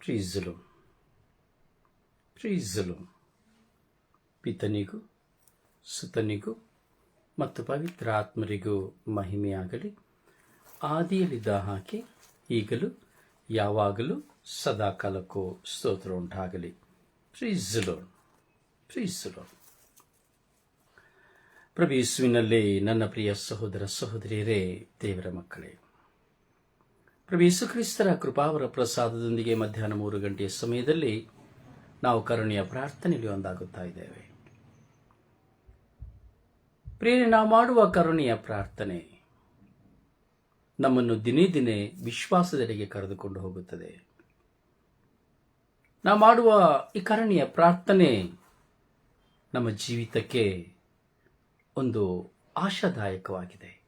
ಪ್ರೀಸಲು ಪ್ರೀಸಲು ಪಿತನಿಗೂ ಸುತನಿಗೂ ಮತ್ತು ಪವಿತ್ರಾತ್ಮರಿಗೂ ಮಹಿಮೆಯಾಗಲಿ ಆದಿಯಲ್ಲಿದ್ದ ಹಾಕಿ ಈಗಲೂ ಯಾವಾಗಲೂ ಸದಾಕಾಲಕ್ಕೂ ಸ್ತೋತ್ರ ಉಂಟಾಗಲಿ ಪ್ರೀಸಲು ಪ್ರೀಸಲು ಪ್ರಭೇಸುವಿನಲ್ಲಿ ನನ್ನ ಪ್ರಿಯ ಸಹೋದರ ಸಹೋದರಿಯರೇ ದೇವರ ಮಕ್ಕಳೇ ಪ್ರಭು ಯೇಸು ಕ್ರಿಸ್ತರ ಕೃಪಾವರ ಪ್ರಸಾದದೊಂದಿಗೆ ಮಧ್ಯಾಹ್ನ ಮೂರು ಗಂಟೆಯ ಸಮಯದಲ್ಲಿ ನಾವು ಕರುಣೆಯ ಪ್ರಾರ್ಥನೆಯಲ್ಲಿ ಒಂದಾಗುತ್ತಾ ಇದ್ದೇವೆ. ಪ್ರೇರೆ ನಾವು ಮಾಡುವ ಕರುಣೆಯ ಪ್ರಾರ್ಥನೆ ನಮ್ಮನ್ನು ದಿನೇ ದಿನೇ ವಿಶ್ವಾಸದೆಡೆಗೆ ಕರೆದುಕೊಂಡು ಹೋಗುತ್ತದೆ. ನಾವು ಮಾಡುವ ಈ ಕರುಣೆಯ ಪ್ರಾರ್ಥನೆ ನಮ್ಮ ಜೀವಿತಕ್ಕೆ ಒಂದು ಆಶಾದಾಯಕವಾಗಿದೆ.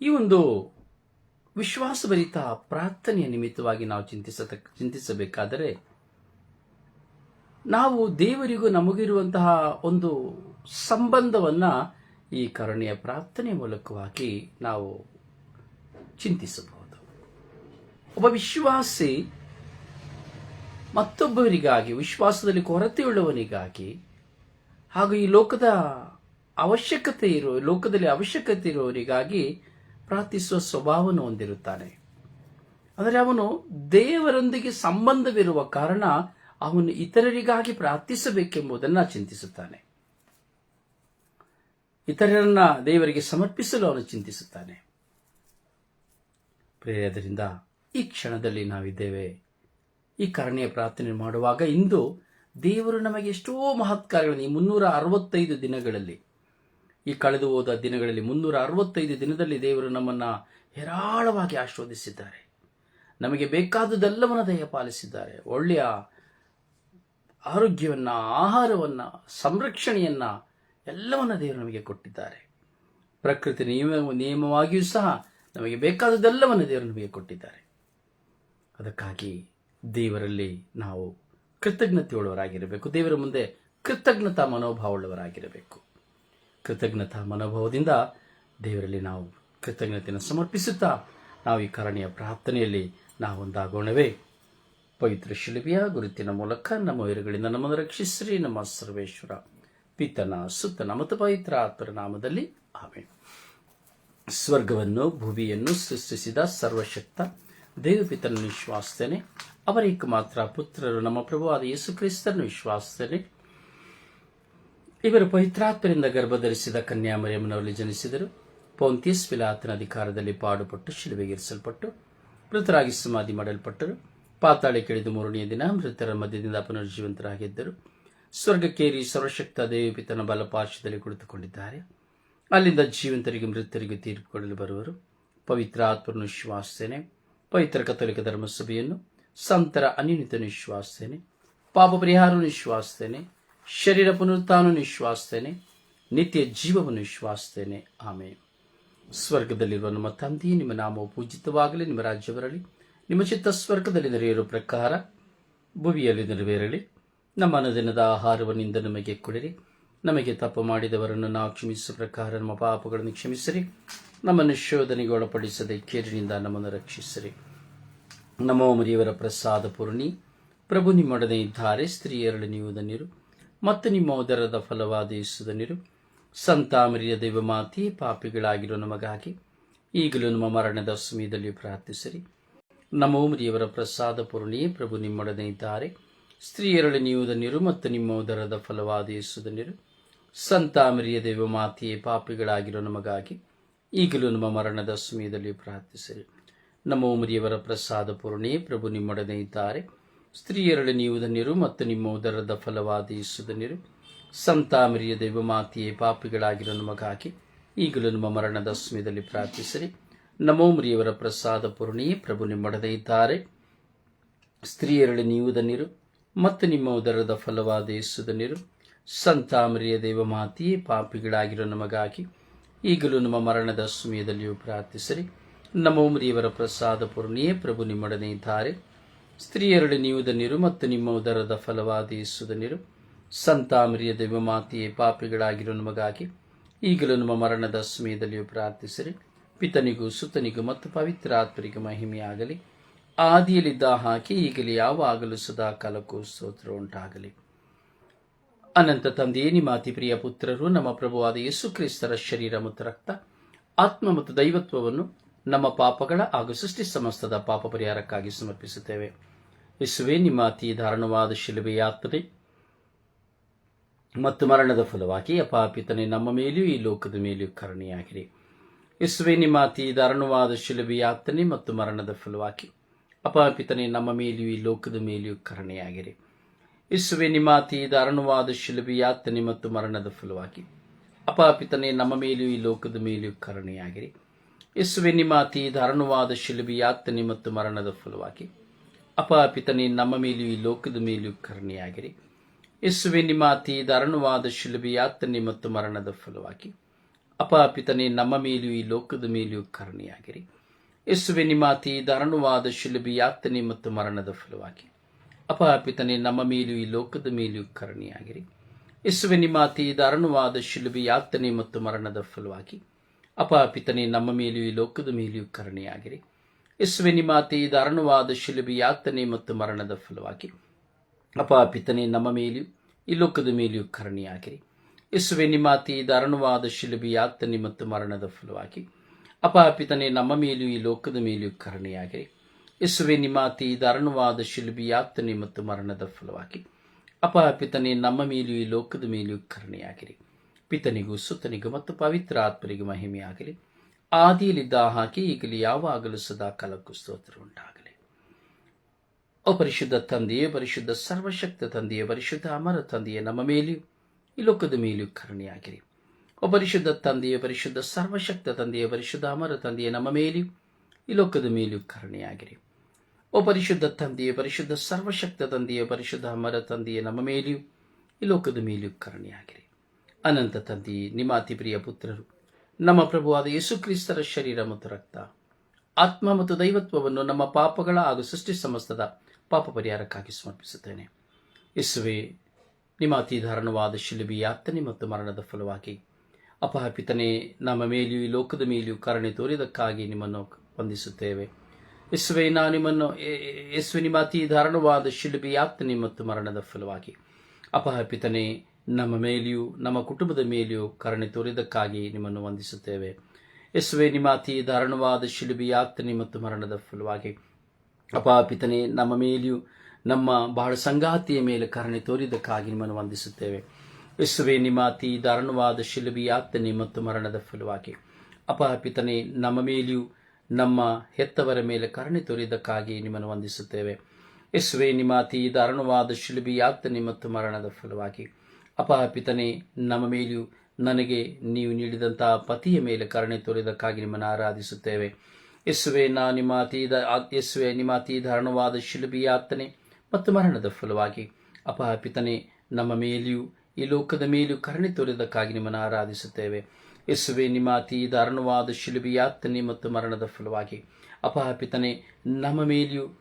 ಈ ಒಂದು ವಿಶ್ವಾಸಭರಿತ ಪ್ರಾರ್ಥನೆಯ ನಿಮಿತ್ತವಾಗಿ ನಾವು ಚಿಂತಿಸ ಚಿಂತಿಸಬೇಕಾದರೆ ನಾವು ದೇವರಿಗೂ ನಮಗಿರುವಂತಹ ಒಂದು ಸಂಬಂಧವನ್ನ ಈ ಕರುಣೆಯ ಪ್ರಾರ್ಥನೆ ಮೂಲಕವಾಗಿ ನಾವು ಚಿಂತಿಸಬಹುದು. ಒಬ್ಬ ವಿಶ್ವಾಸಿ ಮತ್ತೊಬ್ಬರಿಗಾಗಿ, ವಿಶ್ವಾಸದಲ್ಲಿ ಕೊರತೆಯುಳ್ಳವನಿಗಾಗಿ ಹಾಗೂ ಈ ಲೋಕದ ಅವಶ್ಯಕತೆ ಇರುವ, ಲೋಕದಲ್ಲಿ ಅವಶ್ಯಕತೆ ಇರುವವರಿಗಾಗಿ ಪ್ರಾರ್ಥಿಸುವ ಸ್ವಭಾವವನ್ನು ಹೊಂದಿರುತ್ತಾನೆ. ಅಂದರೆ ಅವನು ದೇವರೊಂದಿಗೆ ಸಂಬಂಧವಿರುವ ಕಾರಣ ಅವನು ಇತರರಿಗಾಗಿ ಪ್ರಾರ್ಥಿಸಬೇಕೆಂಬುದನ್ನು ಚಿಂತಿಸುತ್ತಾನೆ. ಇತರರನ್ನ ದೇವರಿಗೆ ಸಮರ್ಪಿಸಲು ಅವನು ಚಿಂತಿಸುತ್ತಾನೆ. ಪ್ರೇಯದರಿಂದ ಈ ಕ್ಷಣದಲ್ಲಿ ನಾವಿದ್ದೇವೆ. ಈ ಕರಣೀಯ ಪ್ರಾರ್ಥನೆ ಮಾಡುವಾಗ ಇಂದು ದೇವರು ನಮಗೆ ಎಷ್ಟೋ ಮಹತ್ಕಾರಗಳನ್ನು ಈ ಮುನ್ನೂರ ಅರವತ್ತೈದು ದಿನಗಳಲ್ಲಿ ಈ ಕಳೆದು ಹೋದ ದಿನಗಳಲ್ಲಿ ಮುನ್ನೂರ ಅರವತ್ತೈದು ದಿನದಲ್ಲಿ ದೇವರು ನಮ್ಮನ್ನ ಹೇರಾಳವಾಗಿ ಆಶೀರ್ವದಿಸಿದ್ದಾರೆ. ನಮಗೆ ಬೇಕಾದುದೆಲ್ಲವನ್ನ ದಯಪಾಲಿಸಿದ್ದಾರೆ. ಒಳ್ಳೆಯ ಆರೋಗ್ಯವನ್ನ, ಆಹಾರವನ್ನ, ಸಂರಕ್ಷಣೆಯನ್ನ ಎಲ್ಲವನ್ನ ದೇವರು ನಮಗೆ ಕೊಟ್ಟಿದ್ದಾರೆ. ಪ್ರಕೃತಿ ನಿಯಮ, ನಿಯಮವಾಗಿಯೂ ಸಹ ನಮಗೆ ಬೇಕಾದುದೆಲ್ಲವನ್ನ ದೇವರು ನಮಗೆ ಕೊಟ್ಟಿದ್ದಾರೆ. ಅದಕ್ಕಾಗಿ ದೇವರಲ್ಲಿ ನಾವು ಕೃತಜ್ಞತೆಯುಳ್ಳವರಾಗಿರಬೇಕು. ದೇವರ ಮುಂದೆ ಕೃತಜ್ಞತಾ ಮನೋಭಾವವುಳ್ಳವರಾಗಿರಬೇಕು. ಕೃತಜ್ಞತಾ ಮನೋಭಾವದಿಂದ ದೇವರಲ್ಲಿ ನಾವು ಕೃತಜ್ಞತೆಯನ್ನು ಸಮರ್ಪಿಸುತ್ತಾ ನಾವು ಈ ಕಾರಣಿಯ ಪ್ರಾರ್ಥನೆಯಲ್ಲಿ ನಾವು ಒಂದಾಗೋಣವೇ ಪವಿತ್ರ ಶಿಲ್ಪಿಯ ಗುರುತಿನ ಮೂಲಕ ನಮ್ಮ ವೈರಗಳಿಂದ ನಮ್ಮನ್ನು ರಕ್ಷಿಸ್ರಿ. ನಮ್ಮ ಸರ್ವೇಶ್ವರ, ಪಿತನ ಸುತ್ತನ ಮತ್ತು ಪವಿತ್ರ ಆತ್ಮರ ನಾಮದಲ್ಲಿ ಆಮೆ ಸ್ವರ್ಗವನ್ನು, ಭೂಮಿಯನ್ನು ಸೃಷ್ಟಿಸಿದ ಸರ್ವಶಕ್ತ, ದೇವಪಿತನನ್ನು ವಿಶ್ವಾಸ್ತೇನೆ ಅವರೇಕ ಮಾತ್ರ ಪುತ್ರರು, ನಮ್ಮ ಪ್ರಭುವಾದ ಯೇಸು ಕ್ರಿಸ್ತನ ವಿಶ್ವಾಸಿಸ್ತೇನೆ ಇವರು ಪವಿತ್ರಾತ್ಮರಿಂದ ಗರ್ಭಧರಿಸಿದ ಕನ್ಯಾಮರಿಯಮ್ಮನವರಲ್ಲಿ ಜನಿಸಿದರು. ಪೌಂತಿಯಸ್ ವಿಲಾತನ ಅಧಿಕಾರದಲ್ಲಿ ಪಾಡುಪಟ್ಟು ಶಿಲುಬೆಗೇರಿಸಲ್ಪಟ್ಟು ಮೃತರಾಗಿ ಸಮಾಧಿ ಮಾಡಲ್ಪಟ್ಟರು. ಪಾತಾಳಿ ಕೆಳಿದು ಮೂರನೆಯ ದಿನ ಮೃತರ ಮಧ್ಯದಿಂದ ಪುನರ್ಜೀವಂತರಾಗಿದ್ದರು ಸ್ವರ್ಗಕ್ಕೇರಿ ಸರ್ವಶಕ್ತ ದೇವಿಪಿತನ ಬಲಪಾರ್ಶ್ವದಲ್ಲಿ ಕುಳಿತುಕೊಂಡಿದ್ದಾರೆ. ಅಲ್ಲಿಂದ ಜೀವಂತರಿಗೆ ಮೃತರಿಗೆ ತೀರ್ಪು ಕೊಡಲು ಬರುವರು. ಪವಿತ್ರ ಆತ್ಮನು ವಿಶ್ವಾಸೇನೆ ಪವಿತ್ರ ಕಥೋಲಿಕ ಧರ್ಮಸಭೆಯನ್ನು ಸಂತರ ಅನಿಯುತನು ವಿಶ್ವಾಸೇನೆ ಪಾಪ ಪರಿಹಾರ ವಿಶ್ವಾಸಿಸ್ತೇನೆ ಶರೀರ ಪುನರುತ್ಥಾನವನ್ನು ವಿಶ್ವಾಸ್ತೇನೆ, ನಿತ್ಯ ಜೀವವನ್ನು ವಿಶ್ವಾಸ್ತೇನೆ. ಆಮೇಲೆ ಸ್ವರ್ಗದಲ್ಲಿರುವ ನಮ್ಮ ತಂದೆಯೇ ನಿಮ್ಮ ನಾಮವು ಪೂಜಿತವಾಗಲಿ, ನಿಮ್ಮ ರಾಜ್ಯ ಬರಲಿ, ನಿಮ್ಮ ಚಿತ್ತ ಸ್ವರ್ಗದಲ್ಲಿ ನೆರೆಯಿರುವ ಪ್ರಕಾರ, ಭುವಿಯಲ್ಲಿ ನೆರವೇರಲಿ, ನಮ್ಮ ಅನುದಿನದ ಆಹಾರವನ್ನಿಂದ ನಮಗೆ ಕೊಡಿರಿ. ನಮಗೆ ತಪ್ಪು ಮಾಡಿದವರನ್ನು ನಾವು ಕ್ಷಮಿಸುವ ಪ್ರಕಾರ, ನಮ್ಮ ಪಾಪಗಳನ್ನು ಕ್ಷಮಿಸಿರಿ. ನಮ್ಮನ್ನು ಶೋಧನೆಗೆ ಒಳಪಡಿಸದೆ ಕೇರಿನಿಂದ ನಮ್ಮನ್ನು ರಕ್ಷಿಸಿರಿ. ನಮೋ ಮರಿಯವರ ಪ್ರಸಾದ ಪೂರ್ಣಿ, ಪ್ರಭು ನಿಮ್ಮೊಡನೆ ಇದ್ದಾರೆ ಸ್ತ್ರೀಯರಳು ನೀವು ಧನ್ಯರು. ಮತ್ತು ನಿಮ್ಮ ಉದರದ ಫಲವಾದ ಯೇಸುಧನ್ಯರು ಸಂತಾಮರಿಯ ದೈವಮಾತಿ, ಪಾಪಿಗಳಾಗಿರೋ ನಮಗಾಗಿ ಈಗಲೂ ನಮ್ಮ ಮರಣದ ಸಮಯದಲ್ಲಿ ಪ್ರಾರ್ಥಿಸಿರಿ. ನಮೋಮರಿಯವರ ಪ್ರಸಾದ ಪೂರ್ಣಿಯೇ ಪ್ರಭು ನಿಮ್ಮೊಡನೆ ಇದ್ದಾರೆ. ಸ್ತ್ರೀಯರಳು ನೀವು ನೀರು ಮತ್ತು ನಿಮ್ಮ ಉದರದ ಫಲವಾದ ಯೇಸುಧನ್ಯರು ಸಂತಾಮರಿಯ ದೈವಮಾತೆಯೇ ಪಾಪಿಗಳಾಗಿರೋ ನಮಗಾಗಿ ಈಗಲೂ ನಮ್ಮ ಮರಣದ ಸಮಯದಲ್ಲಿ ಪ್ರಾರ್ಥಿಸಿರಿ. ನಮೋಮರಿಯವರ ಪ್ರಸಾದ ಪೂರ್ಣಿಯೇ ಪ್ರಭು ನಿಮ್ಮೊಡನೆ ಇದ್ದಾರೆ. ಸ್ತ್ರೀಯರಳು ನೀವು ಧನ್ಯರು ಮತ್ತು ನಿಮ್ಮ ಉದರದ ಫಲವಾದ ಯೇಸುಧನ್ಯರು ಸಂತಾಮರಿಯ ದೈವಮಾತೆಯೇ, ಪಾಪಿಗಳಾಗಿರೋ ನಮಗಾಗಿ ಈಗಲೂ ನಮ್ಮ ಮರಣದ ಸಮಯದಲ್ಲಿ ಪ್ರಾರ್ಥಿಸಿರಿ. ನಮೋ ಮರಿಯವರ ಪ್ರಸಾದ ಪೂರ್ಣಿಯೇ ಪ್ರಭು ನಿಮ್ಮಡದೇ ಇದ್ದಾರೆ. ಸ್ತ್ರೀಯರಲ್ಲಿ ನೀವು ಧನ್ಯರು ಮತ್ತು ನಿಮ್ಮ ಉದರದ ಫಲವಾದ ಯೇಸುಧನ್ಯರು ಸಂತಾಮರಿಯ ದೇವಮಾತೆಯೇ, ಪಾಪಿಗಳಾಗಿರೋ ನಮಗಾಗಿ ಈಗಲೂ ನಮ್ಮ ಮರಣದ ಸಮಯದಲ್ಲಿಯೂ ಪ್ರಾರ್ಥಿಸಿರಿ. ನಮೋ ಮರಿಯವರ ಪ್ರಸಾದ ಪೂರ್ಣಿಯೇ ಪ್ರಭು ನಿಮ್ಮೊಡನೆ ಇದ್ದಾರೆ. ಸ್ತ್ರೀಯರಳು ನೀವು ಧನ್ಯರು ಮತ್ತು ನಿಮ್ಮ ಉದರದ ಫಲವಾದ ಯೇಸುಧನ್ಯರು ಸಂತಾಮರಿಯ ದೇವಮಾತೆಯೇ, ಪಾಪಿಗಳಾಗಿರೋ ನಮಗಾಗಿ ಈಗಲೂ ನಮ್ಮ ಮರಣದ ಸಮಯದಲ್ಲಿಯೂ ಪ್ರಾರ್ಥಿಸಿರಿ. ಪಿತನಿಗೂ ಸುತನಿಗೂ ಮತ್ತು ಪವಿತ್ರ ಆತ್ಮರಿಗೂ ಮಹಿಮೆಯಾಗಲಿ. ಆದಿಯಲ್ಲಿದ್ದ ಹಾಕಿ ಈಗಲೇ ಯಾವಾಗಲೂ ಸದಾ ಕಾಲಕ್ಕೂ ಸ್ತೋತ್ರ ಉಂಟಾಗಲಿ. ಅನಂತ ತಂದೆಯೇ, ನಿಮ್ಮ ಅತಿ ಪ್ರಿಯ ಪುತ್ರರು, ನಮ್ಮ ಪ್ರಭುವಾದ ಯೇಸು ಕ್ರಿಸ್ತರ ಶರೀರ ಮತ್ತು ರಕ್ತ, ಆತ್ಮ ಮತ್ತು ದೈವತ್ವವನ್ನು ನಮ್ಮ ಪಾಪಗಳ ಹಾಗೂ ಸೃಷ್ಟಿ ಸಮಸ್ತದ ಪಾಪ ಪರಿಹಾರಕ್ಕಾಗಿ ಸಮರ್ಪಿಸುತ್ತೇವೆ. ಯೇಸುವೆ, ನಿಮ್ಮ ಧಾರಣವಾದ ದಾರುಣವಾದ ಮತ್ತು ಮರಣದ ಫಲವಾಗಿ ಅಪಾಪಿತನೆ ನಮ್ಮ ಮೇಲೆಯೂ ಈ ಲೋಕದ ಮೇಲೆಯೂ ಕರುಣೆಯಾಗಿರಿ ಯೇಸುವೆ, ನಿಮ್ಮ ಅತಿ ದಾರುಣವಾದ ಮತ್ತು ಮರಣದ ಫಲವಾಗಿ ಅಪಾಪಿತನೆ ನಮ್ಮ ಮೇಲೆಯೂ ಈ ಲೋಕದ ಮೇಲೆಯೂ ಕರುಣೆಯಾಗಿರಿ ಯೇಸುವೆ, ನಿಮ್ಮ ಧಾರಣವಾದ ದಾರುಣವಾದ ಮತ್ತು ಮರಣದ ಫಲವಾಗಿ ಅಪಾಪಿತನೆ ನಮ್ಮ ಮೇಲೆಯೂ ಈ ಲೋಕದ ಮೇಲೆಯೂ ಕರುಣೆಯಾಗಿರಿ ಯೇಸುವೆ, ನಿಮ್ಮ ಅತಿ ದಾರುಣವಾದ ಮತ್ತು ಮರಣದ ಫಲವಾಗಿ ಅಪಾಪಿತನೆ ನಮ್ಮ ಮೇಲೂ ಈ ಲೋಕದ ಮೇಲೂ ಕರ್ಣಿಯಾಗಿರಿ. ಯೇಸುವೆ, ನಿಮ್ಮ ಅತಿ ದಾರುಣವಾದ ಶಿಲುಬೆ ಯಾತನೆ ಮತ್ತು ಮರಣದ ಫಲವಾಗಿ. ಅಪಾಪಿತನೆ ನಮ್ಮ ಮೇಲೂ ಈ ಲೋಕದ ಮೇಲೂ ಕರ್ಣಿಯಾಗಿರಿ. ಯೇಸುವೆ, ನಿಮ್ಮ ಅತಿ ದಾರುಣವಾದ ಶಿಲುಬೆಯಾತನೆ ಮತ್ತು ಮರಣದ ಫಲವಾಗಿ. ಅಪಾಪಿತನೆ ನಮ್ಮ ಮೇಲೂ ಈ ಲೋಕದ ಮೇಲೂ ಕರ್ಣಿಯಾಗಿರಿ. ಯೇಸುವೆ, ನಿಮ್ಮ ಅತಿ ದಾರುಣವಾದ ಶಿಲುಬೆಯಾತನೆ ಮತ್ತು ಮರಣದ ಫಲವಾಗಿ. ಅಪಾಪಿತನೆ ನಮ್ಮ ಮೇಲೂ ಈ ಲೋಕದ ಮೇಲೂ ಕರುಣೆಯಾಗಿರಿ. ಯೇಸುವೆ ನಿಮ್ಮ ಇದು ಅರಣವಾದ ಮತ್ತು ಮರಣದ ಫಲವಾಗಿ. ಅಪಾಪಿತನೆ ನಮ್ಮ ಮೇಲೆಯೂ, ಈ ಲೋಕದ ಮೇಲೆಯೂ ಕರುಣೆಯಾಗಿರಿ. ಯೇಸುವೆ ನಿಮ್ಮ ಇದು ಅರಣವಾದ ಶಿಲುಬೆ ಮತ್ತು ಮರಣದ ಫಲವಾಗಿ. ಅಪಾಪಿತನೆ ನಮ್ಮ ಮೇಲೆಯೂ, ಈ ಲೋಕದ ಮೇಲೆಯೂ ಕರುಣೆಯಾಗಿರಿ. ಯೇಸುವೆ ನಿಮ್ಮ ಇದು ಅರಣವಾದ ಶಿಲುಬೆ ಮತ್ತು ಮರಣದ ಫಲವಾಗಿ. ಅಪಾಪಿತನೆ ನಮ್ಮ ಮೇಲೆಯೂ, ಈ ಲೋಕದ ಮೇಲೆಯೂ ಕರುಣೆಯಾಗಿರಿ. ಪಿತನಿಗೂ, ಸುತನಿಗೂ ಮತ್ತು ಪವಿತ್ರ ಆತ್ಮರಿಗೂ ಮಹಿಮೆಯಾಗಲಿ ಆದಿಯಲ್ಲಿದ್ದ ಹಾಕಿ ಈಗಲೂ ಯಾವಾಗಲೂ ಸದಾ ಕಾಲಕ್ಕೂ ಸ್ತೋತ್ರ ಉಂಟಾಗಲಿ ಓ ಪರಿಶುದ್ಧ ತಂದೆಯೇ, ಪರಿಶುದ್ಧ ಸರ್ವಶಕ್ತ ತಂದೆಯೇ, ಪರಿಶುದ್ಧ ಅಮರ ತಂದೆಯೇ, ನಮ್ಮ ಮೇಲೆಯೂ, ಈ ಲೋಕದ ಮೇಲೆಯೂ ಕರುಣೆಯಾಗಿರಿ. ಓ ಪರಿಶುದ್ಧ ತಂದೆಯೇ, ಪರಿಶುದ್ಧ ಸರ್ವಶಕ್ತ ತಂದೆಯೇ, ಪರಿಶುದ್ಧ ಅಮರ ತಂದೆಯೇ, ನಮ್ಮ ಮೇಲೆಯೂ, ಈ ಲೋಕದ ಮೇಲೆಯೂ ಕರುಣೆಯಾಗಿರಿ. ಪರಿಶುದ್ಧ ತಂದೆಯೇ, ಪರಿಶುದ್ಧ ಸರ್ವಶಕ್ತ ತಂದೆಯೇ, ಪರಿಶುದ್ಧ ಅಮರ ತಂದೆಯೇ, ನಮ್ಮ ಮೇಲೆಯೂ, ಈ ಲೋಕದ ಮೇಲೆಯೂ ಕರುಣೆಯಾಗಿರಿ. ಅನಂತ ತಂದೆಯೇ, ನಿಮ್ಮ ಅತಿ ಪ್ರಿಯ ಪುತ್ರರು ನಮ್ಮ ಪ್ರಭುವಾದ ಯೇಸು ಕ್ರಿಸ್ತರ ಶರೀರ ಮತ್ತು ರಕ್ತ. ಆತ್ಮ ಮತ್ತು ದೈವತ್ವವನ್ನು ನಮ್ಮ ಪಾಪಗಳ ಹಾಗೂ ಸೃಷ್ಟಿ ಸಮಸ್ತದ ಪಾಪ ಪರಿಹಾರಕ್ಕಾಗಿ ಸಮರ್ಪಿಸುತ್ತೇನೆ. ಯೇಸುವೆ, ನಿಮ್ಮ ಅತಿ ಧಾರಣವಾದ ಶಿಲುಬಿ ಯಾತನೆ ಮತ್ತು ಮರಣದ ಫಲವಾಗಿ ಅಪಹಪಿತನೇ, ನಮ್ಮ ಮೇಲೆಯೂ ಈ ಲೋಕದ ಮೇಲೆಯೂ ಕರುಣೆ ತೋರಿದಕ್ಕಾಗಿ ನಿಮ್ಮನ್ನು ವಂದಿಸುತ್ತೇವೆ. ಯೇಸುವೆ, ನಾನು ನಿಮ್ಮನ್ನು ಯೇಸುವೆ ನಿಮ್ಮ ಅತಿ ಧಾರಣವಾದ ಶಿಲುಬಿ ಯಾತನೆ ಮತ್ತು ಮರಣದ ಫಲವಾಗಿ ಅಪಹಪಿತನೆ ನಮ್ಮ ಮೇಲೆಯೂ, ನಮ್ಮ ಕುಟುಂಬದ ಮೇಲೆಯೂ ಕರುಣೆ ತೋರಿದಕ್ಕಾಗಿ ನಿಮ್ಮನ್ನು ವಂದಿಸುತ್ತೇವೆ. ಯೇಸುವೆ, ನಿಮ್ಮ ಅತಿ ದಾರುಣವಾದ ಶಿಲುಬಿ ಯಾತನೆ ಮತ್ತು ಮರಣದ ಫಲವಾಗಿ. ಅಪಾಪಿತನೆ ನಮ್ಮ ಮೇಲೆಯೂ, ನಮ್ಮ ಬಹಳ ಸಂಗಾತಿಯ ಮೇಲೆ ಕರುಣೆ ತೋರಿದಕ್ಕಾಗಿ ನಿಮ್ಮನ್ನು ವಂದಿಸುತ್ತೇವೆ. ಯೇಸುವೆ, ನಿಮ್ಮ ಅತಿ ದಾರುಣವಾದ ಶಿಲುಬಿ ಯಾತನೆ ಮತ್ತು ಮರಣದ ಫಲವಾಗಿ. ಅಪಾಪಿತನೆ ನಮ್ಮ ಮೇಲೆಯೂ, ನಮ್ಮ ಹೆತ್ತವರ ಮೇಲೆ ಕರುಣೆ ತೋರಿದಕ್ಕಾಗಿ ನಿಮ್ಮನ್ನು ವಂದಿಸುತ್ತೇವೆ. ಯೇಸುವೆ, ನಿಮ್ಮ ಅತಿ ದಾರುಣವಾದ ಶಿಲುಬಿ ಯಾತನೆ ಮತ್ತು ಮರಣದ ಫಲವಾಗಿ. ಅಪಪಿತನೆ, ನಮ್ಮ ಮೇಲೆಯೂ ನನಗೆ ನೀವು ನೀಡಿದಂತಹ ಪತಿಯ ಮೇಲೆ ಕರುಣೆ ತೋರಿದಕ್ಕಾಗಿ ನಿಮ್ಮನ್ನು ಆರಾಧಿಸುತ್ತೇವೆ. ಯೇಸುವೆ ನಾ ನಿಮ್ಮ ಅತೀದ, ಯೇಸುವೆ, ನಿಮ್ಮ ಅತಿ ದಾರುಣವಾದ ಶಿಲುಬಿ ಯಾತನೆ ಮತ್ತು ಮರಣದ ಫಲವಾಗಿ. ಅಪಪಿತನೆ, ನಮ್ಮ ಮೇಲೆಯೂ ಈ ಲೋಕದ ಮೇಲೂ ಕರುಣೆ ತೋರಿದಕ್ಕಾಗಿ ನಿಮ್ಮನ್ನು ಆರಾಧಿಸುತ್ತೇವೆ. ಯೇಸುವೆ, ನಿಮ್ಮ ಅತಿ ದಾರುಣವಾದ ಶಿಲುಬಿ ಯಾತನೆ ಮತ್ತು ಮರಣದ ಫಲವಾಗಿ. ಅಪಪಿತನೆ, ನಮ್ಮ ಮೇಲೆಯೂ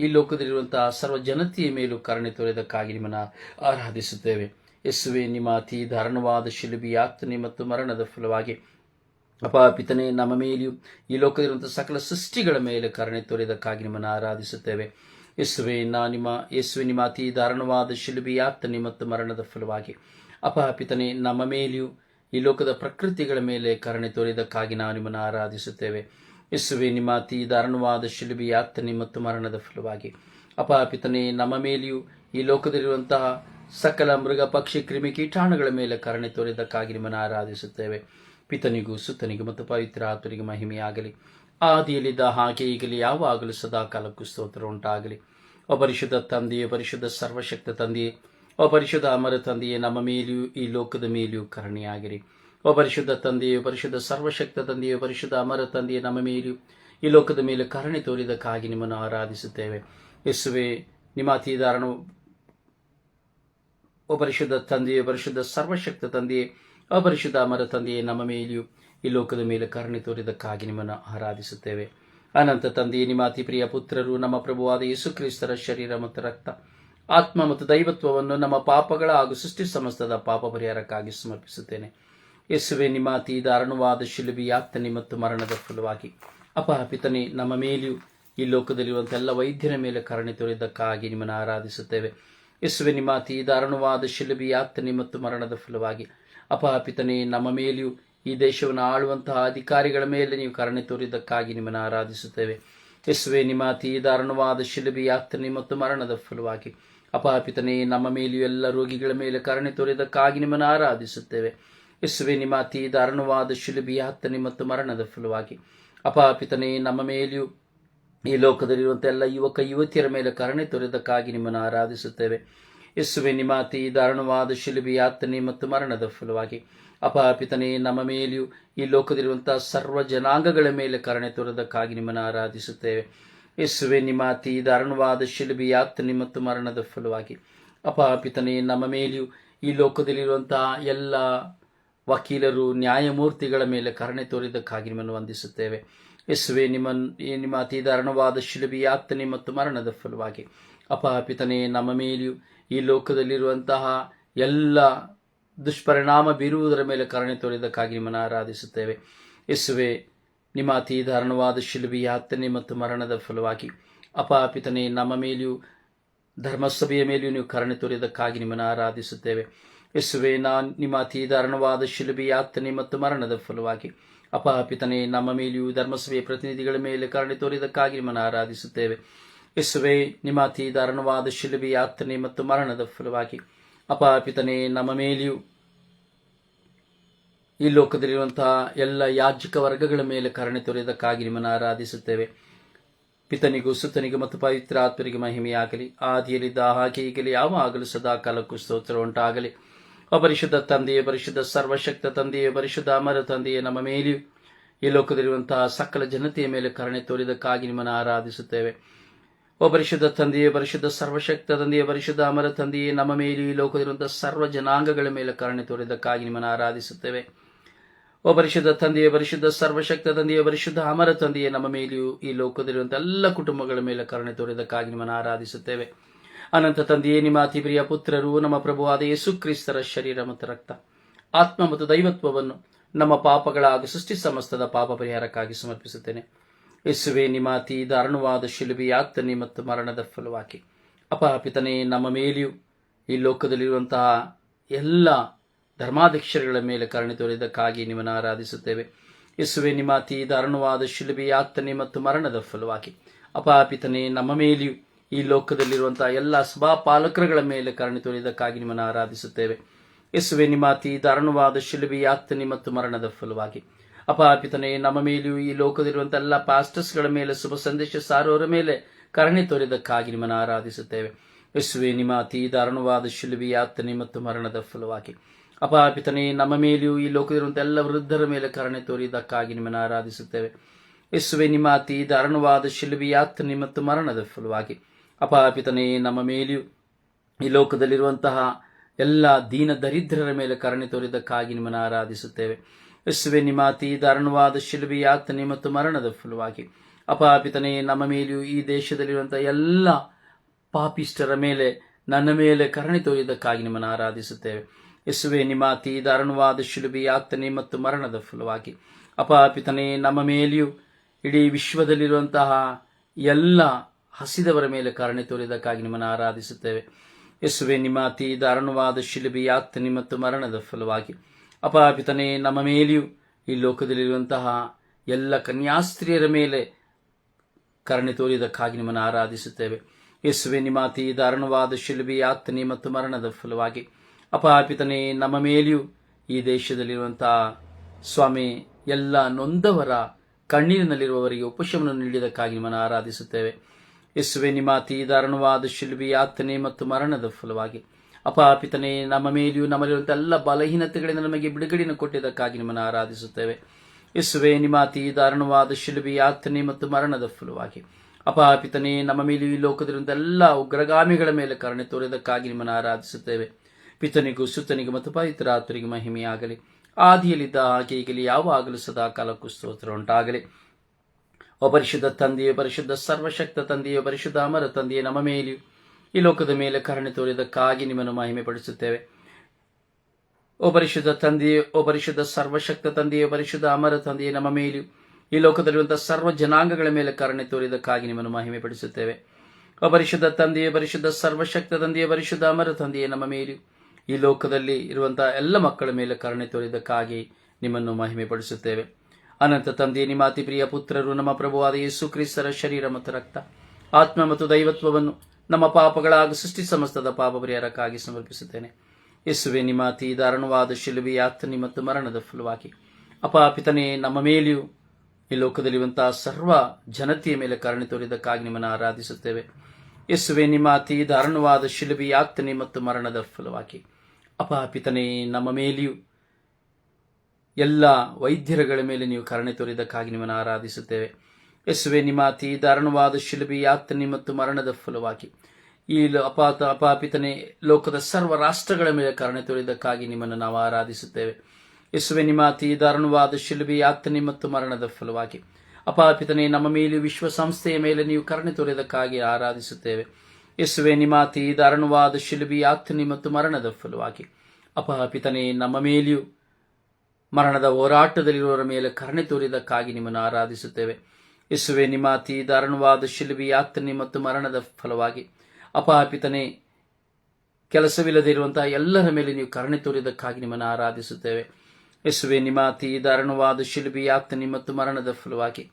ಈ ಲೋಕದಲ್ಲಿರುವಂತಹ ಸರ್ವ ಜನತೆಯ ಮೇಲೂ ಕರುಣೆ ತೋರಿದಕ್ಕಾಗಿ ನಿಮ್ಮನ್ನು ಆರಾಧಿಸುತ್ತೇವೆ. ಯೇಸುವೆ, ನಿಮ್ಮ ಅತಿ ದಾರುಣವಾದ ಶಿಲುಬಿ ಯಾತನೆ ಮತ್ತು ಮರಣದ ಫಲವಾಗಿ ಅಪಾಪಿತನೆ ನಮ್ಮ ಮೇಲೆಯೂ ಈ ಲೋಕದಲ್ಲಿರುವಂತಹ ಸಕಲ ಸೃಷ್ಟಿಗಳ ಮೇಲೆ ಕರುಣೆ ತೋರಿದಕ್ಕಾಗಿ ನಿಮ್ಮನ್ನು ಆರಾಧಿಸುತ್ತೇವೆ. ಯೇಸುವೆ, ನಾ ನಿಮ್ಮ, ಯೇಸುವೆ, ನಿಮ್ಮ ಅತಿ ದಾರುಣವಾದ ಶಿಲುಬಿ ಯಾತನೆ ಮತ್ತು ಮರಣದ ಫಲವಾಗಿ ಅಪಾಪಿತನೆ ನಮ್ಮ ಮೇಲೆಯೂ ಈ ಲೋಕದ ಪ್ರಕೃತಿಗಳ ಮೇಲೆ ಕರುಣೆ ತೋರಿದಕ್ಕಾಗಿ ನಾವು ನಿಮ್ಮನ್ನು ಆರಾಧಿಸುತ್ತೇವೆ. ಯೇಸುವೆ, ನಿಮ್ಮ ಅತಿ ದಾರುಣವಾದ ಶಿಲುಬಿ ಯಾತನೆ ಮತ್ತು ಮರಣದ ಫಲವಾಗಿ ಅಪಾಪಿತನೆ ನಮ್ಮ ಮೇಲೆಯೂ ಈ ಲೋಕದಲ್ಲಿರುವಂತಹ ಸಕಲ ಮೃಗ ಪಕ್ಷಿ ಕ್ರಿಮಿ ಕೀಟಾಣುಗಳ ಮೇಲೆ ಕರುಣೆ ತೋರಿದ್ದಕ್ಕಾಗಿ ನಿಮ್ಮನ್ನು ಆರಾಧಿಸುತ್ತೇವೆ. ಪಿತನಿಗೂ, ಸುತ್ತನಿಗೂ ಮತ್ತು ಪವಿತ್ರ ಆತನಿಗೆ ಮಹಿಮೆಯಾಗಲಿ. ಆದಿಯಲ್ಲಿದ್ದ ಹಾಗೆ ಈಗಲೇ, ಯಾವಾಗಲೂ ಸದಾ ಕಾಲಕ್ಕೂ ಸ್ತೋತ್ರ ಉಂಟಾಗಲಿ. ಒ ಪರಿಶುದ್ಧ ತಂದೆಯೇ, ಪರಿಶುದ್ಧ ಸರ್ವಶಕ್ತ ತಂದೆಯೇ ಒ ಪರಿಶುದ್ಧ ಅಮರ ತಂದೆಯೇ, ನಮ್ಮ ಮೇಲೆಯೂ ಈ ಲೋಕದ ಮೇಲೆಯೂ ಕರುಣೆಯಾಗಿರಿ. ಒ ಪರಿಶುದ್ಧ ತಂದೆಯೇ, ಪರಿಶುದ್ಧ ಸರ್ವಶಕ್ತ ತಂದೆಯೇ, ಪರಿಶುದ್ಧ ಅಮರ ತಂದೆಯೇ, ನಮ್ಮ ಮೇಲೆಯೂ ಈ ಲೋಕದ ಮೇಲೆ ಕರುಣೆ ತೋರಿದಕ್ಕಾಗಿ ನಿಮ್ಮನ್ನು ಆರಾಧಿಸುತ್ತೇವೆ. ಯೇಸುವೆ, ನಿಮ್ಮ ಅತಿ ಓ ಪರಿಶುದ್ಧ ತಂದೆಯೇ ಪರಿಶುದ್ಧ ಸರ್ವಶಕ್ತ ತಂದೆಯೇ ಅಪರಿಶುದ್ಧ ಅಮರ ತಂದೆಯೇ, ನಮ್ಮ ಮೇಲೆಯೂ ಈ ಲೋಕದ ಮೇಲೆ ಕರುಣೆ ತೋರಿದಕ್ಕಾಗಿ ನಿಮ್ಮನ್ನು ಆರಾಧಿಸುತ್ತೇವೆ. ಅನಂತ ತಂದೆಯೇ, ನಿಮ್ಮ ಅತಿ ಪ್ರಿಯ ಪುತ್ರರು, ನಮ್ಮ ಪ್ರಭುವಾದ ಯೇಸು ಕ್ರಿಸ್ತರ ಶರೀರ ಮತ್ತು ರಕ್ತ, ಆತ್ಮ ಮತ್ತು ದೈವತ್ವವನ್ನು ನಮ್ಮ ಪಾಪಗಳ ಹಾಗೂ ಸೃಷ್ಟಿ ಸಮಸ್ತದ ಪಾಪ ಪರಿಹಾರಕ್ಕಾಗಿ ಸಮರ್ಪಿಸುತ್ತೇನೆ. ಯೇಸುವೆ, ನಿಮ್ಮ ಅತಿ ದಾರುಣವಾದ ಶಿಲುಬಿ, ಯಾತನೆ ಮತ್ತು ಮರಣದ ಫಲವಾಗಿ ಅಪಹಪಿತನೆ ನಮ್ಮ ಮೇಲೆಯೂ ಈ ಲೋಕದಲ್ಲಿರುವಂಥ ಎಲ್ಲ ವೈದ್ಯರ ಮೇಲೆ ಕರುಣೆ ತೋರಿದ್ದಕ್ಕಾಗಿ ನಿಮ್ಮನ್ನು ಆರಾಧಿಸುತ್ತೇವೆ. ಯೇಸುವೆ ನಿಮ್ಮ ಅತಿ ದಾರುಣವಾದ ಶಿಲುಬಿ ಯಾತನೆ ಮತ್ತು ಮರಣದ ಫಲವಾಗಿ. ಅಪಹಾಪಿತನೇ ನಮ್ಮ ಮೇಲೆಯೂ ಈ ದೇಶವನ್ನು ಆಳುವಂತಹ ಅಧಿಕಾರಿಗಳ ಮೇಲೆ ನೀವು ಕರುಣೆ ತೋರಿದ್ದಕ್ಕಾಗಿ ನಿಮ್ಮನ್ನು ಆರಾಧಿಸುತ್ತೇವೆ. ಯೇಸುವೆ, ನಿಮ್ಮ ಅತಿ ದಾರುಣವಾದ ಶಿಲುಬಿ ಯಾತನೆ ಮತ್ತು ಮರಣದ ಫಲವಾಗಿ. ಅಪಹಾಪಿತನೇ ನಮ್ಮ ಮೇಲೆಯೂ ಎಲ್ಲ ರೋಗಿಗಳ ಮೇಲೆ ಕರುಣೆ ತೋರಿದ್ದಕ್ಕಾಗಿ ನಿಮ್ಮನ್ನು ಆರಾಧಿಸುತ್ತೇವೆ. ಯೇಸುವೆ ನಿಮಾತಿ ದಾರುಣವಾದ ಶಿಲುಬಿ ಯಾತನೆ ಮತ್ತು ಮರಣದ ಫಲವಾಗಿ. ಅಪಹಾಪಿತನೇ ನಮ್ಮ ಮೇಲೆಯೂ ಈ ಲೋಕದಲ್ಲಿರುವಂಥ ಎಲ್ಲ ಯುವಕ ಯುವತಿಯರ ಮೇಲೆ ಕರುಣೆ ತೊರೆದಕ್ಕಾಗಿ ನಿಮ್ಮನ್ನು ಆರಾಧಿಸುತ್ತೇವೆ. ಯಸ್ಸುವೆ ನಿಮಾತಿ ದಾರುಣವಾದ ಶಿಲುಬಿ ಯಾತನೆ ಮತ್ತು ಮರಣದ ಫಲವಾಗಿ ಅಪಾಪಿತನೇ, ನಮ್ಮ ಮೇಲೆಯೂ ಈ ಲೋಕದಲ್ಲಿರುವಂತಹ ಸರ್ವ ಜನಾಂಗಗಳ ಮೇಲೆ ಕರುಣೆ ತೋರಿದ್ದಕ್ಕಾಗಿ ನಿಮ್ಮನ್ನು ಆರಾಧಿಸುತ್ತೇವೆ. ಯಸ್ಸುವೆ ನಿಮಾತಿ ದಾರುಣವಾದ ಶಿಲುಬಿ ಯಾತನೆ ಮತ್ತು ಮರಣದ ಫಲವಾಗಿ ಅಪಾಪಿತನೇ, ನಮ್ಮ ಮೇಲೆಯೂ ಈ ಲೋಕದಲ್ಲಿರುವಂತಹ ಎಲ್ಲ ವಕೀಲರು, ನ್ಯಾಯಮೂರ್ತಿಗಳ ಮೇಲೆ ಕರುಣೆ ತೋರಿದ್ದಕ್ಕಾಗಿ ನಿಮ್ಮನ್ನು ವಂದಿಸುತ್ತೇವೆ. ಯೇಸುವೆ ನಿಮ್ಮ ಈ ನಿಮ್ಮ ಅತಿ ದಾರುಣವಾದ ಶಿಲುಬಿ ಮತ್ತು ಮರಣದ ಫಲವಾಗಿ. ಅಪಾಪಿತನೇ ನಮ್ಮ ಮೇಲೆಯೂ ಈ ಲೋಕದಲ್ಲಿರುವಂತಹ ಎಲ್ಲ ದುಷ್ಪರಿಣಾಮ ಬೀರುವುದರ ಮೇಲೆ ಕರುಣೆ ತೋರಿದ್ದಕ್ಕಾಗಿ ನಿಮ್ಮನ್ನು ಆರಾಧಿಸುತ್ತೇವೆ. ಯೇಸುವೆ, ನಿಮ್ಮ ಅತಿ ದಾರುಣವಾದ ಶಿಲುಬಿ ಮತ್ತು ಮರಣದ ಫಲವಾಗಿ. ಅಪಾಪಿತನೇ ನಮ್ಮ ಮೇಲೆಯೂ ಧರ್ಮಸಭೆಯ ಮೇಲೆಯೂ ನೀವು ಕರುಣೆ ತೋರಿದ್ದಕ್ಕಾಗಿ ನಿಮ್ಮನ್ನು ಆರಾಧಿಸುತ್ತೇವೆ. ಯೇಸುವೆ, ನಾನು ನಿಮ್ಮ ಅತಿ ದಾರುಣವಾದ ಶಿಲುಬಿ ಮತ್ತು ಮರಣದ ಫಲವಾಗಿ. ಅಪಹಾಪಿತನೇ ನಮ್ಮ ಮೇಲೆಯೂ ಧರ್ಮಸಭೆ ಪ್ರತಿನಿಧಿಗಳ ಮೇಲೆ ಕರುಣೆ ತೋರಿದಕ್ಕಾಗಿ ನಿಮ್ಮನ್ನು ಆರಾಧಿಸುತ್ತೇವೆ. ಯೇಸುವೆ, ನಿಮ್ಮ ಅತಿ ದಾರುಣವಾದ ಶಿಲುಬಿ ಯಾತನೆ ಮತ್ತು ಮರಣದ ಫಲವಾಗಿ. ಅಪಾಪಿತನೇ, ನಮ್ಮ ಮೇಲೆಯೂ ಈ ಲೋಕದಲ್ಲಿರುವಂತಹ ಎಲ್ಲ ಯಾಜಕ ವರ್ಗಗಳ ಮೇಲೆ ಕರುಣೆ ತೋರಿದಕ್ಕಾಗಿ ನಿಮ್ಮನ್ನು ಆರಾಧಿಸುತ್ತೇವೆ. ಪಿತನಿಗೂ ಸುತ್ತನಿಗೂ ಮತ್ತು ಪವಿತ್ರ ಆತ್ಮರಿಗೆ ಮಹಿಮೆಯಾಗಲಿ. ಆದಿಯಲ್ಲಿದ್ದ ಹಾಗೆ ಈಗಲೇ, ಯಾವಾಗಲೂ ಸದಾ ಕಾಲಕ್ಕೂ ಸ್ತೋತ್ರ ಉಂಟಾಗಲಿ. ಅಪರಿಶುದ್ಧ ತಂದೆಯೇ ಪರಿಶುದ್ಧ, ಸರ್ವಶಕ್ತ ತಂದೆಯೇ ಪರಿಶುದ್ಧ, ಅಮರ ತಂದೆಯೇ ನಮ್ಮ ಮೇಲೆಯೂ ಈ ಲೋಕದಲ್ಲಿರುವಂತಹ ಸಕಲ ಜನತೆಯ ಮೇಲೆ ಕರುಣೆ ತೋರಿದಕ್ಕಾಗಿ ನಿಮ್ಮನ್ನು ಆರಾಧಿಸುತ್ತೇವೆ. ಓ ಪರಿಶುದ್ಧ ತಂದೆಯೇ ಪರಿಶುದ್ಧ, ಸರ್ವಶಕ್ತ ತಂದೆಯೇ ಪರಿಶುದ್ಧ, ಅಮರ ತಂದೆಯೇ ನಮ್ಮ ಮೇಲೆ ಈ ಲೋಕದಲ್ಲಿರುವಂತಹ ಸರ್ವ ಜನಾಂಗಗಳ ಮೇಲೆ ಕರುಣೆ ತೋರಿದಕ್ಕಾಗಿ ನಿಮ್ಮನ್ನು ಆರಾಧಿಸುತ್ತೇವೆ. ಓ ಪರಿಶುದ್ಧ ತಂದೆಯೇ ಪರಿಶುದ್ಧ, ಸರ್ವಶಕ್ತ ತಂದೆಯೇ ಪರಿಶುದ್ಧ, ಅಮರ ತಂದೆಯೇ ನಮ್ಮ ಮೇಲೆಯೂ ಈ ಲೋಕದಲ್ಲಿರುವಂತಹ ಎಲ್ಲ ಕುಟುಂಬಗಳ ಮೇಲೆ ಕರುಣೆ ತೋರಿದಕ್ಕಾಗಿ ನಿಮ್ಮನ್ನು ಆರಾಧಿಸುತ್ತೇವೆ. ಅನಂತ ತಂದೆಯೇ, ನಿಮ್ಮ ಅತಿ ಪ್ರಿಯ ಪುತ್ರರು, ನಮ್ಮ ಪ್ರಭುವಾದ ಯೇಸು ಕ್ರಿಸ್ತರ ಶರೀರ ಮತ್ತು ರಕ್ತ, ಆತ್ಮ ಮತ್ತು ದೈವತ್ವವನ್ನು ನಮ್ಮ ಪಾಪಗಳ ಹಾಗೂ ಸೃಷ್ಟಿ ಸಮಸ್ತದ ಪಾಪ ಪರಿಹಾರಕ್ಕಾಗಿ ಸಮರ್ಪಿಸುತ್ತೇನೆ. ಯಸುವೆ, ನಿಮ್ಮ ಅತಿ ದಾರುಣವಾದ ಶಿಲುಬಿ ಮತ್ತು ಮರಣದ ಫಲವಾಗಿ ಅಪಹಾಪಿತನೇ, ನಮ್ಮ ಮೇಲೆಯೂ ಈ ಲೋಕದಲ್ಲಿರುವಂತಹ ಎಲ್ಲ ಧರ್ಮಾಧ್ಯಕ್ಷರುಗಳ ಮೇಲೆ ಕರುಣೆ ತೋರಿದ್ದಕ್ಕಾಗಿ ನಿಮ್ಮನ್ನು ಆರಾಧಿಸುತ್ತೇವೆ. ಯಸುವೆ, ನಿಮ್ಮ ಅತಿ ದಾರುಣವಾದ ಶಿಲುಬಿ ಯಾತನೆ ಮತ್ತು ಮರಣದ ಫಲವಾಗಿ ಅಪಹಾಪಿತನೇ, ನಮ್ಮ ಮೇಲೆಯೂ ಈ ಲೋಕದಲ್ಲಿರುವಂತಹ ಎಲ್ಲ ಸಭಾಪಾಲಕರುಗಳ ಮೇಲೆ ಕರುಣೆ ತೋರಿದಕ್ಕಾಗಿ ನಿಮ್ಮನ್ನು ಆರಾಧಿಸುತ್ತೇವೆ. ಯೇಸುವೆ ನಿಮಾತಿ ದಾರುಣವಾದ ಶಿಲುಬಿ ಯಾತನೆ ಮತ್ತು ಮರಣದ ಫಲವಾಗಿ. ಅಪಾಪಿತನೇ ನಮ್ಮ ಮೇಲೆಯೂ ಈ ಲೋಕದಲ್ಲಿರುವಂತಹ ಎಲ್ಲ ಪಾಸ್ಟರ್ಸ್ಗಳ ಮೇಲೆ, ಶುಭ ಸಂದೇಶ ಸಾರುವವರ ಮೇಲೆ ಕರುಣೆ ತೋರಿದಕ್ಕಾಗಿ ನಿಮ್ಮನ್ನು ಆರಾಧಿಸುತ್ತೇವೆ. ಯೇಸುವೆ ನಿಮಾತಿ ದಾರುಣವಾದ ಶಿಲುಬಿ ಯಾತನೆ ಮತ್ತು ಮರಣದ ಫಲವಾಗಿ. ಅಪಾಪಿತನೇ ನಮ್ಮ ಮೇಲೆಯೂ ಈ ಲೋಕದಲ್ಲಿರುವಂತಹ ಎಲ್ಲ ವೃದ್ಧರ ಮೇಲೆ ಕರುಣೆ ತೋರಿದಕ್ಕಾಗಿ ನಿಮ್ಮನ್ನು ಆರಾಧಿಸುತ್ತೇವೆ. ಯೇಸುವೆ ನಿಮಾತಿ ದಾರುಣವಾದ ಶಿಲುಬಿ ಯಾತನೆ ಮತ್ತು ಮರಣದ ಫಲವಾಗಿ. ಅಪಹಾಪಿತನೇ ನಮ್ಮ ಮೇಲೆಯೂ ಈ ಲೋಕದಲ್ಲಿರುವಂತಹ ಎಲ್ಲ ದೀನ ದರಿದ್ರರ ಮೇಲೆ ಕರುಣೆ ತೋರಿದ್ದಕ್ಕಾಗಿ ನಿಮ್ಮನ್ನು ಆರಾಧಿಸುತ್ತೇವೆ. ಯಶ್ವೆ ನಿಮಾತಿ ದಾರುಣವಾದ ಶಿಲುಬಿ ಯಾತನೆ ಮತ್ತು ಮರಣದ ಫಲವಾಗಿ. ಅಪಾಪಿತನೇ, ನಮ್ಮ ಮೇಲೆಯೂ ಈ ದೇಶದಲ್ಲಿರುವಂತಹ ಎಲ್ಲ ಪಾಪಿಷ್ಟರ ಮೇಲೆ, ನನ್ನ ಮೇಲೆ ಕರುಣೆ ತೋರಿದ್ದಕ್ಕಾಗಿ ನಿಮ್ಮನ್ನು ಆರಾಧಿಸುತ್ತೇವೆ. ಯಶ್ವೆ ನಿಮಾತಿ ದಾರುಣವಾದ ಶಿಲುಬಿ ಯಾತನೆ ಮತ್ತು ಮರಣದ ಫಲವಾಗಿ. ಅಪಾಪಿತನೇ, ನಮ್ಮ ಮೇಲೆಯೂ ಇಡೀ ವಿಶ್ವದಲ್ಲಿರುವಂತಹ ಎಲ್ಲ ಹಸಿದವರ ಮೇಲೆ ಕರುಣೆ ತೋರಿದಕ್ಕಾಗಿ ನಿಮ್ಮನ್ನು ಆರಾಧಿಸುತ್ತೇವೆ. ಯೇಸುವೆ, ನಿಮ್ಮ ಅತಿ ದಾರುಣವಾದ ಶಿಲುಬಿ ಯಾತನೆ ಮತ್ತು ಮರಣದ ಫಲವಾಗಿ. ಅಪಾಪಿತನೇ ನಮ್ಮ ಮೇಲೆಯೂ ಈ ಲೋಕದಲ್ಲಿರುವಂತಹ ಎಲ್ಲ ಕನ್ಯಾಸ್ತ್ರೀಯರ ಮೇಲೆ ಕರುಣೆ ತೋರಿದಕ್ಕಾಗಿ ನಿಮ್ಮನ್ನು ಆರಾಧಿಸುತ್ತೇವೆ. ಯೇಸುವೆ, ನಿಮ್ಮ ಅತಿ ದಾರುಣವಾದ ಶಿಲುಬಿ ಯಾತನೆ ಮತ್ತು ಮರಣದ ಫಲವಾಗಿ. ಅಪಾಪಿತನೇ ನಮ್ಮ ಮೇಲೆಯೂ ಈ ದೇಶದಲ್ಲಿರುವಂತಹ ಸ್ವಾಮಿ, ಎಲ್ಲ ನೊಂದವರ ಕಣ್ಣೀರಿನಲ್ಲಿರುವವರಿಗೆ ಉಪಶಮನ ನೀಡಿದಕ್ಕಾಗಿ ನಿಮ್ಮನ್ನು ಆರಾಧಿಸುತ್ತೇವೆ. ಯೇಸುವೆ ನಿಮಾತಿ ದಾರುಣವಾದ ಶಿಲ್ಬಿ ಯಾತನೆ ಮತ್ತು ಮರಣದ ಫಲವಾಗಿ. ಅಪಾಪಿತನೇ ನಮ್ಮ ಮೇಲೆಯೂ ನಮ್ಮಲ್ಲಿರುವಂತಹ ಎಲ್ಲ ಬಲಹೀನತೆಗಳಿಂದ ನಮಗೆ ಬಿಡುಗಡೆಯನ್ನು ಕೊಟ್ಟಿದ್ದಕ್ಕಾಗಿ ನಿಮ್ಮನ್ನು ಆರಾಧಿಸುತ್ತೇವೆ. ಯೇಸುವೆ ನಿಮಾತಿ ದಾರುಣವಾದ ಶಿಲ್ಬಿ ಯಾತನೆ ಮತ್ತು ಮರಣದ ಫಲವಾಗಿ. ಅಪಾಪಿತನೇ ನಮ್ಮ ಮೇಲೆಯೂ ಈ ಲೋಕದಲ್ಲಿರುವಂತಹ ಎಲ್ಲ ಉಗ್ರಗಾಮಿಗಳ ಮೇಲೆ ಕರುಣೆ ತೋರಿದಕ್ಕಾಗಿ ನಿಮ್ಮನ್ನು ಆರಾಧಿಸುತ್ತೇವೆ. ಪಿತನಿಗೂ ಸುತನಿಗೂ ಮತ್ತು ಪವಿತ್ರಾತನಿಗೂ ಮಹಿಮೆಯಾಗಲಿ. ಆದಿಯಲ್ಲಿದ್ದ ಹಾಗೆ ಈಗಲಿ ಯಾವಾಗಲೂ ಸದಾ ಕಾಲಕ್ಕೂ ಸ್ತೋತ್ರ ಉಂಟಾಗಲಿ ಓ ಪರಿಶುದ್ಧ ತಂದೆಯೇ ಪರಿಶುದ್ಧ ಸರ್ವಶಕ್ತ ತಂದೆಯೇ ಪರಿಶುದ್ಧ ಅಮರ ತಂದೆಯೇ ನಮ್ಮ ಮೇಲೆಯೂ. ಈ ಲೋಕದ ಮೇಲೆ ಕರುಣೆ ತೋರಿದಕ್ಕಾಗಿ ನಿಮ್ಮನ್ನು ಮಹಿಮೆ ಪಡಿಸುತ್ತೇವೆ ಓ ಪರಿಶುದ್ಧ ತಂದೆಯೇ, ಓ ಪರಿಶುದ್ಧ ಸರ್ವಶಕ್ತ ತಂದೆಯೇ ಪರಿಶುದ್ಧ ಅಮರ ತಂದೆಯೇ ನಮ್ಮ ಮೇಲೆಯೂ. ಈ ಲೋಕದಲ್ಲಿರುವಂತಹ ಸರ್ವ ಜನಾಂಗಗಳ ಮೇಲೆ ಕರುಣೆ ತೋರಿದಕ್ಕಾಗಿ ನಿಮ್ಮನ್ನು ಮಹಿಮೆ ಪಡಿಸುತ್ತೇವೆ ಓ ಪರಿಶುದ್ಧ ತಂದೆಯೇ ಪರಿಶುದ್ಧ ಸರ್ವಶಕ್ತ ತಂದೆಯೇ ಪರಿಶುದ್ಧ ಅಮರ ತಂದೆಯೇ ನಮ್ಮ ಮೇಲೆಯೂ. ಈ ಲೋಕದಲ್ಲಿ ಇರುವಂತಹ ಎಲ್ಲ ಮಕ್ಕಳ ಮೇಲೆ ಕರುಣೆ ತೋರಿದಕ್ಕಾಗಿ ನಿಮ್ಮನ್ನು ಮಹಿಮೆ ಪಡಿಸುತ್ತೇವೆ ಅನಂತ ತಂದೆ, ನಿಮ್ಮ ಅತಿ ಪ್ರಿಯ ಪುತ್ರರು, ನಮ್ಮ ಪ್ರಭುವಾದ ಯೇಸು ಕ್ರಿಸ್ತರ ಶರೀರ ಮತ್ತು ರಕ್ತ, ಆತ್ಮ ಮತ್ತು ದೈವತ್ವವನ್ನು ನಮ್ಮ ಪಾಪಗಳ ಸೃಷ್ಟಿ ಸಮಸ್ತದ ಪಾಪ ಪರಿಹಾರಕ್ಕಾಗಿ ಸಮರ್ಪಿಸುತ್ತೇನೆ. ಯೇಸುವೆ, ನಿಮ್ಮ ಅತಿ ದಾರುಣವಾದ ಶಿಲುಬೆ ಯಾತನೆ ಮತ್ತು ಮರಣದ ಫಲವಾಗಿ ಅಪಾಪಿತನೇ ನಮ್ಮ ಮೇಲೆಯೂ ಈ ಲೋಕದಲ್ಲಿರುವಂತಹ ಸರ್ವ ಜನತೆಯ ಮೇಲೆ ಕರುಣೆ ತೋರಿದಕ್ಕಾಗಿ ನಿಮ್ಮನ್ನು ಆರಾಧಿಸುತ್ತೇವೆ. ಯೇಸುವೆ, ನಿಮ್ಮ ಅತಿ ದಾರುಣವಾದ ಶಿಲುಬೆ ಮತ್ತು ಮರಣದ ಫಲವಾಗಿ ಅಪಾಪಿತನೇ ನಮ್ಮ ಮೇಲೆಯೂ ಎಲ್ಲ ವೈದ್ಯರುಗಳ ಮೇಲೆ ನೀವು ಕರುಣೆ ತೋರಿದಕ್ಕಾಗಿ ನಿಮ್ಮನ್ನು ಆರಾಧಿಸುತ್ತೇವೆ. ಯಸ್ವೆ, ನಿಮ್ಮ ಅತಿ ದಾರುಣವಾದ ಶಿಲುಬಿ ಯಾತನೆ ಮತ್ತು ಮರಣದ ಫಲವಾಗಿ ಈ ಅಪಾತ ಅಪಾಪಿತನೆ ಲೋಕದ ಸರ್ವ ರಾಷ್ಟ್ರಗಳ ಮೇಲೆ ಕರುಣೆ ತೋರಿದಕ್ಕಾಗಿ ನಿಮ್ಮನ್ನು ನಾವು ಆರಾಧಿಸುತ್ತೇವೆ. ಯಸ್ವೆ, ನಿಮ್ಮ ಅತಿ ದಾರುಣವಾದ ಶಿಲುಬಿ ಯಾತನೆ ಮತ್ತು ಮರಣದ ಫಲವಾಗಿ ಅಪಾಪಿತನೆ ನಮ್ಮ ಮೇಲೆ ವಿಶ್ವಸಂಸ್ಥೆಯ ಮೇಲೆ ನೀವು ಕರುಣೆ ತೋರಿದಕ್ಕಾಗಿ ಆರಾಧಿಸುತ್ತೇವೆ. ಯೇಸುವೆ ನಿಮಾತಿ ದಾರುಣವಾದ ಶಿಲುಬಿ ಯಾತನೆ ಮತ್ತು ಮರಣದ ಫಲವಾಗಿ ಅಪಾಪಿತನೆ ನಮ್ಮ ಮೇಲೆಯೂ ಮರಣದ ಹೋರಾಟದಲ್ಲಿರುವವರ ಮೇಲೆ ಕರುಣೆ ತೋರಿದಕ್ಕಾಗಿ ನಿಮ್ಮನ್ನು ಆರಾಧಿಸುತ್ತೇವೆ. ಯೇಸುವೆ, ನಿಮ್ಮ ಅತಿ ದಾರುಣವಾದ ಶಿಲುಬಿ ಮತ್ತು ಮರಣದ ಫಲವಾಗಿ. ಅಪಾಪಿತನೆ ಕೆಲಸವಿಲ್ಲದೆ ಇರುವಂತಹ ಎಲ್ಲರ ಮೇಲೆ ನೀವು ಕರುಣೆ ತೋರಿದಕ್ಕಾಗಿ ನಿಮ್ಮನ್ನು ಆರಾಧಿಸುತ್ತೇವೆ. ಯೇಸುವೆ, ನಿಮ್ಮ ಅತಿ ದಾರುಣವಾದ ಶಿಲುಬಿ ಮತ್ತು ಮರಣದ ಫಲವಾಗಿ.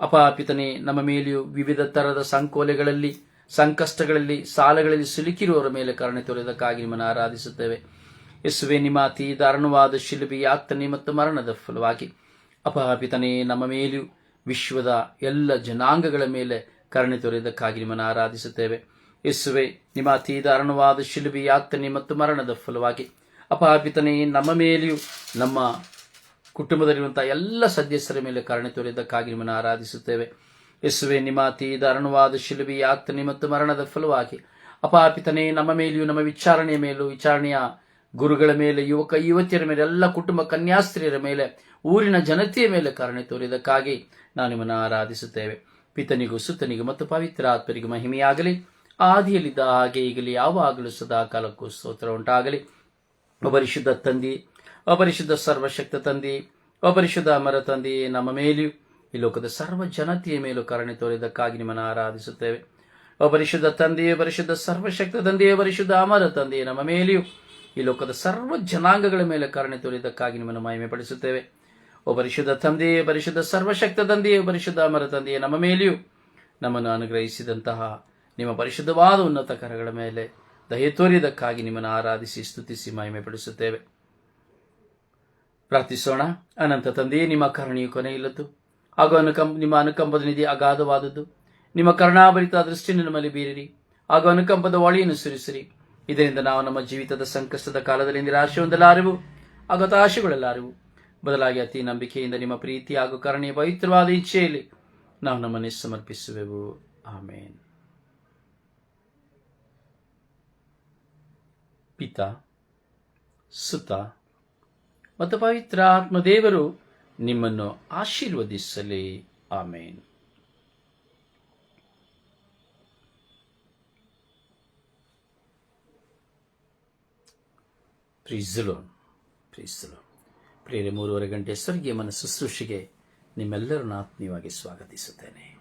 ಅಪಾಪಿತನೆ ನಮ್ಮ ಮೇಲೆಯೂ ವಿವಿಧ ತರದ ಸಂಕೋಲೆಗಳಲ್ಲಿ, ಸಂಕಷ್ಟಗಳಲ್ಲಿ, ಸಾಲಗಳಲ್ಲಿ ಸಿಲುಕಿರುವವರ ಮೇಲೆ ಕರುಣೆ ತೋರಿದಕ್ಕಾಗಿ ನಿಮ್ಮನ್ನು ಆರಾಧಿಸುತ್ತೇವೆ. ಯೇಸುವೆ, ನಿಮ್ಮ ಅತಿ ದಾರುಣವಾದ ಶಿಲುಬಿ ಯಾತನೆ ಮತ್ತು ಮರಣದ ಫಲವಾಗಿ. ಅಪಹಾಪಿತನೇ, ನಮ್ಮ ಮೇಲೂ ವಿಶ್ವದ ಎಲ್ಲ ಜನಾಂಗಗಳ ಮೇಲೆ ಕರುಣೆ ತೋರಿದ್ದಕ್ಕಾಗಿ ನಿಮ್ಮನ್ನು ಆರಾಧಿಸುತ್ತೇವೆ. ಯೇಸುವೆ, ನಿಮ್ಮ ಅತಿ ದಾರುಣವಾದ ಶಿಲುಬಿ ಯಾತನೆ ಮತ್ತು ಮರಣದ ಫಲವಾಗಿ. ಅಪಹಾಪಿತನೇ, ನಮ್ಮ ಮೇಲೆಯೂ ನಮ್ಮ ಕುಟುಂಬದಲ್ಲಿರುವಂತಹ ಎಲ್ಲ ಸದಸ್ಯರ ಮೇಲೆ ಕರುಣೆ ತೋರಿದ್ದಕ್ಕಾಗಿ ನಿಮ್ಮನ್ನು ಆರಾಧಿಸುತ್ತೇವೆ. ಯೇಸುವೆ, ನಿಮ್ಮ ಅತಿ ದಾರುಣವಾದ ಶಿಲುಬಿ ಯಾತನೆ ಮತ್ತು ಮರಣದ ಫಲವಾಗಿ. ಅಪಾಪಿತನೇ ನಮ್ಮ ಮೇಲೆಯೂ ನಮ್ಮ ವಿಚಾರಣೆಯ ಮೇಲೂ ವಿಚಾರಣೆಯ ಗುರುಗಳ ಮೇಲೆ, ಯುವಕ, ಯುವತಿಯರ ಮೇಲೆ, ಎಲ್ಲ ಕುಟುಂಬ ಕನ್ಯಾಸ್ತ್ರೀಯರ ಮೇಲೆ, ಊರಿನ ಜನತೆಯ ಮೇಲೆ ಕರುಣೆ ತೋರಿದಕ್ಕಾಗಿ ನಾವು ನಿಮ್ಮನ್ನು ಆರಾಧಿಸುತ್ತೇವೆ. ಪಿತನಿಗೂ ಸುತ್ತನಿಗೂ ಮತ್ತು ಪವಿತ್ರ ಆತ್ಮರಿಗೂ ಮಹಿಮೆಯಾಗಲಿ. ಆದಿಯಲ್ಲಿದ್ದ ಹಾಗೆ ಈಗಲಿ, ಯಾವಾಗಲೂ ಸದಾ ಕಾಲಕ್ಕೂ ಸ್ತೋತ್ರ ಉಂಟಾಗಲಿ. ಅಪರಿಶುದ್ಧ ತಂದಿ, ಅಪರಿಶುದ್ಧ ಸರ್ವಶಕ್ತ ತಂದಿ, ಅಪರಿಶುದ್ಧ ಅಮರ ತಂದಿ, ನಮ್ಮ ಮೇಲೆಯೂ ಈ ಲೋಕದ ಸರ್ವ ಜನತೆಯ ಮೇಲೂ ಕರುಣೆ ತೋರಿದಕ್ಕಾಗಿ ನಿಮ್ಮನ್ನು ಆರಾಧಿಸುತ್ತೇವೆ. ಅಪರಿಶುದ್ಧ ತಂದೆಯೇ ಪರಿಶುದ್ಧ ಸರ್ವಶಕ್ತ ತಂದೆಯೇ ಪರಿಶುದ್ಧ ಅಮರ ತಂದೆಯೇ ನಮ್ಮ ಮೇಲೆಯೂ ಈ ಲೋಕದ ಸರ್ವ ಜನಾಂಗಗಳ ಮೇಲೆ ಕರುಣೆ ತೋರಿದ್ದಕ್ಕಾಗಿ ನಿಮ್ಮನ್ನು ಮಹಿಮೆ ಪಡಿಸುತ್ತೇವೆ ಓ ಪರಿಶುದ್ಧ ತಂದೆಯೇ, ಪರಿಶುದ್ಧ ಸರ್ವಶಕ್ತ ತಂದೆಯೇ, ಪರಿಶುದ್ಧ ಅಮರ ತಂದೆಯೇ, ನಮ್ಮ ಮೇಲೆಯೂ ನಮ್ಮನ್ನು ಅನುಗ್ರಹಿಸಿದಂತಹ ನಿಮ್ಮ ಪರಿಶುದ್ಧವಾದ ಉನ್ನತ ಕರಗಳ ಮೇಲೆ ದಯ ತೋರಿದಕ್ಕಾಗಿ ನಿಮ್ಮನ್ನು ಆರಾಧಿಸಿ, ಸ್ತುತಿಸಿ ಮಹಿಮೆ ಪಡಿಸುತ್ತೇವೆ ಪ್ರಾರ್ಥಿಸೋಣ. ಅನಂತ ತಂದೆಯೇ, ನಿಮ್ಮ ಕರುಣೆಯು ಕೊನೆಯಿಲ್ಲದ್ದು. ಹಾಗೂ ಅನುಕಂಪ, ನಿಮ್ಮ ಅನುಕಂಪದ ನಿಧಿ ಅಗಾಧವಾದದ್ದು. ನಿಮ್ಮ ಕರುಣಾಭರಿತ ದೃಷ್ಟಿ ನಮ್ಮಲ್ಲಿ ಬೀರಿರಿ. ಹಾಗೂ ಅನುಕಂಪದ ಒಳಿಯನ್ನು ಸುರಿಸಿರಿ. ಇದರಿಂದ ನಾವು ನಮ್ಮ ಜೀವಿತದ ಸಂಕಷ್ಟದ ಕಾಲದಲ್ಲಿ ನಿರಾಶೆ ಹೊಂದಲಾರೆವು ಹಾಗೂ ಹತಾಶೆಗೊಳ್ಳಲಾರೆವು ಬದಲಾಗಿ ಅತಿ ನಂಬಿಕೆಯಿಂದ ನಿಮ್ಮ ಪ್ರೀತಿ ಹಾಗೂ ಕರುಣೆಯ ಪವಿತ್ರವಾದ ಇಚ್ಛೆಯಲ್ಲಿ ನಾವು ನಮ್ಮನ್ನೇ ಸಮರ್ಪಿಸುವೆವು. ಆಮೇನ್. ಪಿತ, ಸುತ, ಮತ್ತು ಪವಿತ್ರ ಆತ್ಮದೇವರು ನಿಮ್ಮನ್ನು ಆಶೀರ್ವದಿಸಲಿ. ಆಮೇನ್. ಪ್ರೀಸಲೋನ್ ಪ್ರೀಸಲು ಪ್ರೇರೆ ಮೂರುವರೆ ಗಂಟೆ ಸ್ವರ್ಗೀಯ ಮನ ಶುಶ್ರೂಷೆಗೆ ನಿಮ್ಮೆಲ್ಲರನ್ನು ಆತ್ಮೀಯವಾಗಿ ಸ್ವಾಗತಿಸುತ್ತೇನೆ.